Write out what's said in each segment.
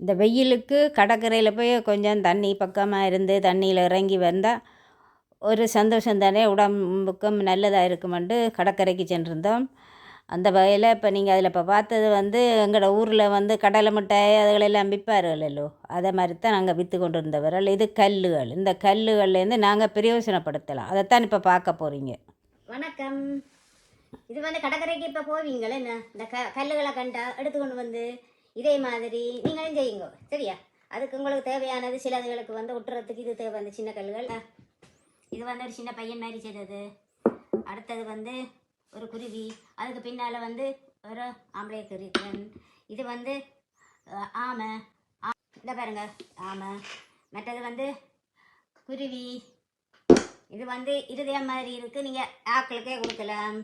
இந்த வெயிலுக்கு கடற்கரையில் போய் கொஞ்சம் தண்ணி பக்கமாக இருந்து தண்ணியில் இறங்கி வந்தால் ஒரு சந்தோஷம் தானே உடம்புக்கும் நல்லதாக இருக்குமெண்டு கடற்கரைக்கு சென்றிருந்தோம். அந்த வகையில் இப்போ நீங்கள் அதில் இப்போ பார்த்தது வந்து எங்களோட ஊரில் வந்து கடலை மிட்டாய் அதுகளெல்லாம் விற்பார்களோ அதை மாதிரி தான் நாங்கள் விற்று கொண்டு இருந்தவர்கள் இது கல்லுகள். இந்த கல்லுகள்லேருந்து நாங்கள் பிரயோஜனப்படுத்தலாம் அதைத்தான் இப்போ பார்க்க போகிறீங்க வணக்கம். இது வந்து கடற்கரைக்கு இப்போ போவீங்களே என்ன? இந்த க கல்லுகளை கண்டா எடுத்துக்கொண்டு வந்து இதே மாதிரி நீங்களும் செய்யுங்க. சரியா? அதுக்கு உங்களுக்கு தேவையானது சிலதுகளுக்கு வந்து ஒட்டுறதுக்கு இது தேவை. அந்த சின்ன கல்லுகள். இது வந்து ஒரு சின்ன பையன் மாதிரி செய்தது. அடுத்தது வந்து ஒரு குருவி. அதுக்கு பின்னால் வந்து ஒரு ஆம்பளை குருவன் இது வந்து ஆமை. ஆ- இந்த பாருங்க ஆமை. மற்றது வந்து குருவி. இது வந்து இருதயம் மாதிரி இருக்குது நீங்கள் ஆக்களுக்கே கொடுக்கலாம்.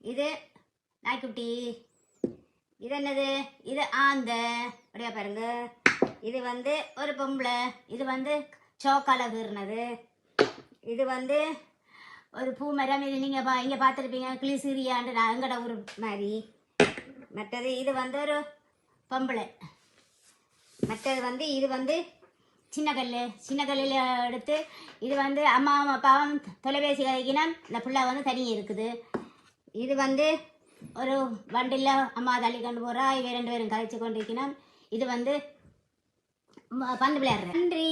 இது நாய்க்குட்டி. இது என்னது? இது ஆந்த. அப்படியா பாருங்க. இது வந்து ஒரு பொம்பளை. இது வந்து சோக்கால கீறினது இது வந்து ஒரு பூ மரம். இது நீங்கள் பா இங்கே பார்த்துருப்பீங்க. கிளிசிரியாண்டு நான் எங்கட ஊர் மாதிரி. மற்றது இது வந்து ஒரு பொம்பளை. மற்றது வந்து இது வந்து சின்ன கல் சின்ன கல்லில் எடுத்து இது வந்து அம்மாவும் அப்பாவும் தொலைபேசி கதைக்கினா இந்த பிள்ளை வந்து தனி இருக்குது. இது வந்து ஒரு வண்டியில் அம்மா தள்ளி கொண்டு போகிறா இவ ரெண்டு பேரும் கதைச்சு கொண்டிருக்கிறான் இது வந்து பந்து விளையாடுறேன் நன்றி.